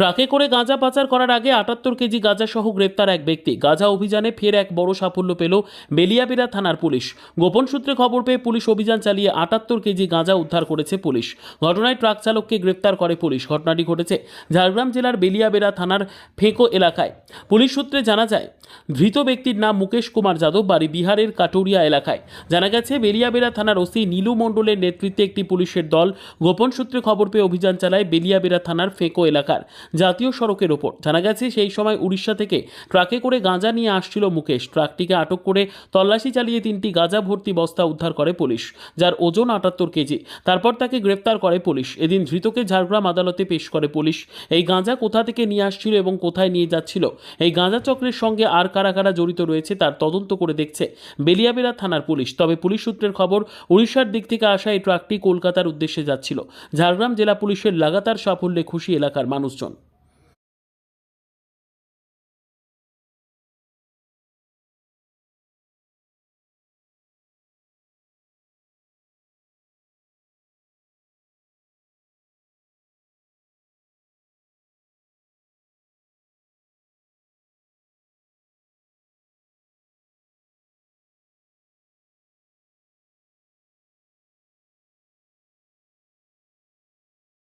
ট্রাকে করে গাঁজা পাচার করার আগে আটাত্তর কেজি গাঁজা সহ গ্রেপ্তার এক ব্যক্তি। গাঁজা অভিযানে ফের এক বড় সাফল্য পেল বেলিয়াবেড়া থানার পুলিশ। গোপন সূত্রে খবর পেয়ে পুলিশ অভিযান চালিয়ে আটাত্তর কেজি গাঁজা উদ্ধার করেছে পুলিশ। ঘটনায় ট্রাক চালককে গ্রেপ্তার করে পুলিশ। ঘটনাটি ঘটেছে ঝাড়গ্রাম জেলার বেলিয়াবেড়া থানার ফেঁকো এলাকায়। পুলিশ সূত্রে জানা যায়, ধৃত ব্যক্তির নাম মুকেশ কুমার যাদব, বাড়ি বিহারের কাটুরিয়া এলাকায়। জানা গেছে, বেলিয়াবেড়া থানার ওসি নীলু মণ্ডলের নেতৃত্বে একটি পুলিশের দল। গোপন সূত্রে খবর পেয়ে অভিযান চালায় বেলিয়াবেড়া থানার ফেঁকো এলাকার। জাতীয় সড়কের ওপর। জানা গেছে, সেই সময় উড়িষ্যা থেকে ট্রাকে করে গাঁজা নিয়ে আসছিল মুকেশ। ট্রাকটিকে আটক করে তল্লাশি চালিয়ে তিনটি গাঁজা ভর্তি বস্তা উদ্ধার করে পুলিশ, যার ওজন আটাত্তর কেজি। তারপর তাকে গ্রেপ্তার করে পুলিশ। এদিন ধৃতকে ঝাড়গ্রাম আদালতে পেশ করে পুলিশ। এই গাঁজা কোথা থেকে নিয়ে আসছিল এবং কোথায় নিয়ে যাচ্ছিল? এই গাঁজা চক্রের সঙ্গে আর কারা কারা জড়িত রয়েছে, তার তদন্ত করে দেখছে বেলিয়াবেড়া থানার পুলিশ। তবে পুলিশ সূত্রের খবর, উড়িষ্যার দিক থেকে আসা এই ট্রাকটি কলকাতার উদ্দেশ্যে যাচ্ছিল। ঝাড়গ্রাম জেলা পুলিশের লাগাতার সাফল্যে খুশি এলাকার মানুষজন।